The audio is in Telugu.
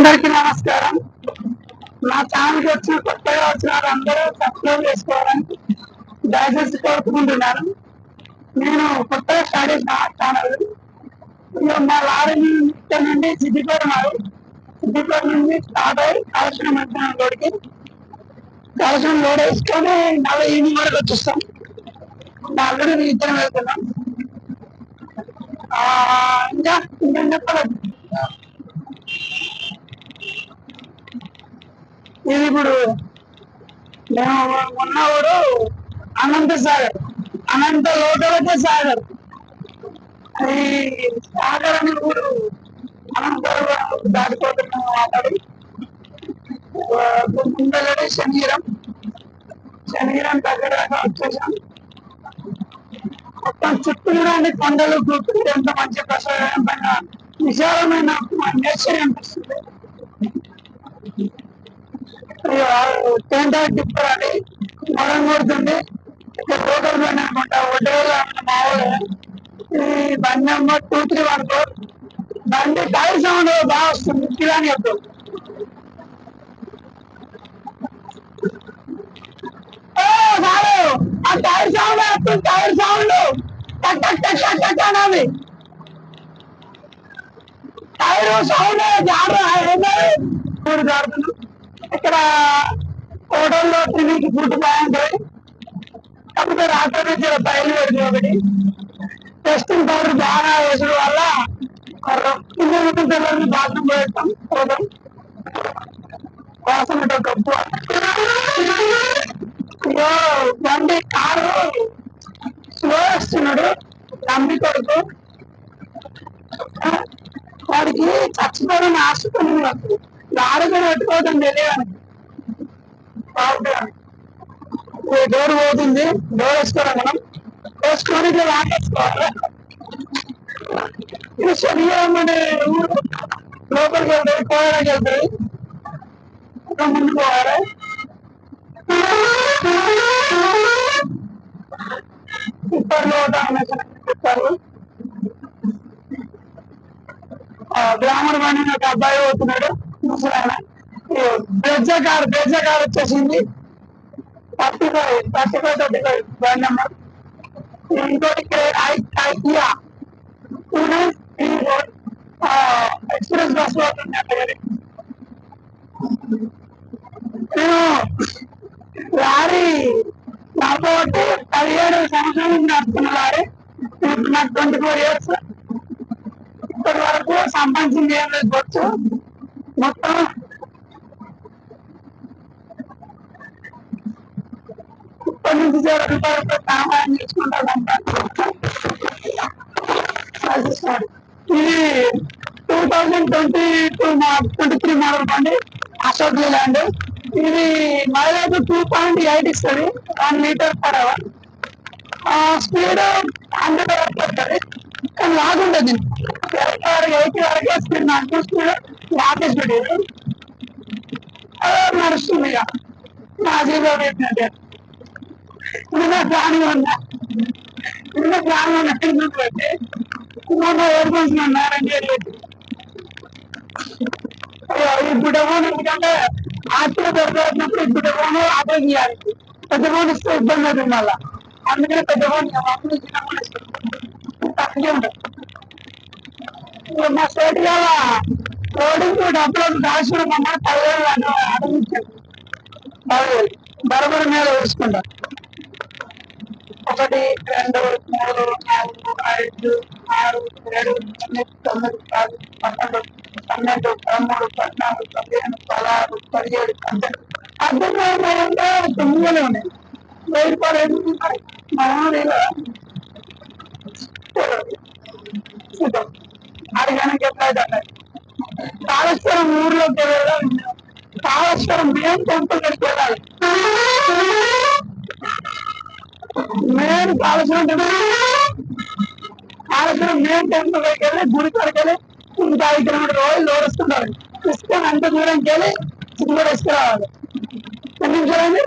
అందరికీ నమస్కారం. నా ఛానల్కి వచ్చిన కొత్తగా వచ్చిన అందరూ సబ్స్క్రైబ్ చేసుకోవాలని దయచేసి కోరుకుంటున్నాను. నేను కొత్తగా స్టార్ట్ చేసిన ఛానల్. మా లారీ నుండి సిద్దిపేట మాది. సిద్దిపేట నుండి స్టార్ట్ అయ్యి కాలక్షణం వెళ్తున్నాను లోడ్కి కాలక్షణం లోడ్ వేసుకొని నల్ల ఈవినింగ్ వరకు వచ్చేస్తాం. ఆల్రెడీ ఇద్దరం వెళ్తున్నాం. ఇంకా ఇంకా చెప్పలేదు ఇది ఇప్పుడు మేము ఉన్న ఊరు అనంత సాగర్ అనంత లోకలకే సాగర్. అది సాగర్ అని ఇప్పుడు అనంతపురం దాటిపోతున్నాం మాట్లాడి ముందలడే శనిగిరం శనిగిరం దగ్గర వచ్చేసాం. మొత్తం చుట్టూ అండి కొండలు గుర్తులు ఎంత మంచి ప్రశాంతమైన విశాలమైన నేచర్ అనిపిస్తుంది. తేంటా టిప్పర్ అని మొదలు కొడుతుంది బండి అనమాట ఒడ్డేలో మామూలు ఈ బండి number two three one four బండి టైర్ సౌండ్ బాగా వస్తుంది కిరాణి వద్దు ఆ టైర్ సౌండ్ వస్తుంది టైర్ సౌండ్ టక్ టక్ టక్ టక్ టక్ అనాలి టైర్ సౌండ్ జారు ఊరు జారుతుంది ఇక్కడ హోటల్లో తిరిగి ఫుడ్ బాగుంటుంది కాకపోతే రాత్రి నుంచి బయలుదేరింది ఒకటి టెస్టింగ్ పౌడర్ బాగా వేసడం వల్ల కింద పిల్లలకి బాత్రూమ్ పోయిస్తాం పోతాం. వాసన గొప్ప బండి కారు స్లో వస్తున్నాడు. నమ్మి కొడుకు. వాడికి చచ్చిపోయిన ఆశకొని లారీ కూడా పెట్టుకోవడం తెలియదు డోర్ పోతుంది. డోర్ వేసుకోవాలి మనం? వేసుకొని ఇట్లా లాగేసుకోవాలి? ఇది శనివారం అనే ఊరు లోపలికి వెళ్తాయి కోయడానికి వెళ్తాయి. ముందు పోవాలి. ఇప్పట్లో చెప్పారు. బ్రాహ్మణ బండి ఒక అబ్బాయి పోతున్నాడు. ముసలాయన బెజ్జ కారు వచ్చేసింది. Thirty five thirty five thirty five బండి నెంబర్ ఇంకోటి ఐకియా పూణే ఎక్స్ప్రెస్ బస్ పోతుంది అక్కడ నేను లారీ. కాబట్టి పదిహేడు సంవత్సరాల నుంచి నడుపుతున్న లారీ. ఇప్పుడు నాకు ట్వంటీ ఫోర్ ఇయర్స్. ఇప్పటి వరకు సంపాదించింది ఏం లేదు బొచ్చు. మొత్తం ఇప్పటి నుంచి జీరో రూపాయలతో సామాన్ తీసుకుంటాడంట ఇది two thousand twenty two twenty three model బండి అశోక్ ల్యాండ్ ఇది మైలేజ్ టూ పాయింట్ ఎయిట్ ఇస్తుంది one litre per hour speed hundred వరకు వస్తుంది కానీ లాగ్ ఉంటుంది ఎయిటీ వరకే స్పీడ్ నాకు స్పీడ్ లాగే స్పీడ్ నడుస్తుంది ఇక? నా జీరో పెట్టినట్టే. ఇంకా ప్రాణం ఉన్నా ఇంకా ప్రాణం ఉన్నా ఎందుకు పెట్టి మొన్న ఏడుకొంటున్నా నారాయణ ఇప్పుడు ఫోన్ ఎందుకంటే ఆస్తులు దొరకనప్పుడు ఇప్పుడు ఫోన్ ఆపరేట్ చేయాలి. పెద్ద ఫోన్ ఇస్తే ఇబ్బంది అవుతుంది మళ్ళా. అందుకనే పెద్ద ఫోన్ అప్పుడు చిన్న ఫోన్ ఇస్తాం మా స్టేట్ గల కోడింగ్ డబ్బులకు దాచుకోమన్నా పదివేలు అడిగించారు పదివేలు బరబర మీద వేసుకుంటా ఒకటి రెండు మూడు నాలుగు ఐదు ఆరు ఏడు ఎనిమిది తొమ్మిది పది పన్నెండు పన్నెండు పదమూడు పద్నాలుగు పదిహేను పదహారు పదిహేడు పద్దెనిమిది పద్దెనిమిది అంటే తొమ్మిదిలో ఉన్నాయి వెయ్యి పడేది ఎందుకు ఉన్నాయి మామూలుగా చూద్దాం అడిగానికి ఎట్లా అయితే కాళేశ్వరం ఊర్లోకి వెళ్ళాలి కాళేశ్వరం మెయిన్ టెంపుల్ దగ్గరికి వెళ్ళాలి. Main Kaleshwaram temple. Kaleshwaram main temple దగ్గరికి వెళ్ళి గుడి కాడికి వెళ్ళి ఇంకా ఐదు కిలోమీటర్ రోజులు లోడ్ ఇస్తే అంత దూరంకి వెళ్ళి చిన్న వేసుకురావాలి ఎన్ని నిమిషాలండి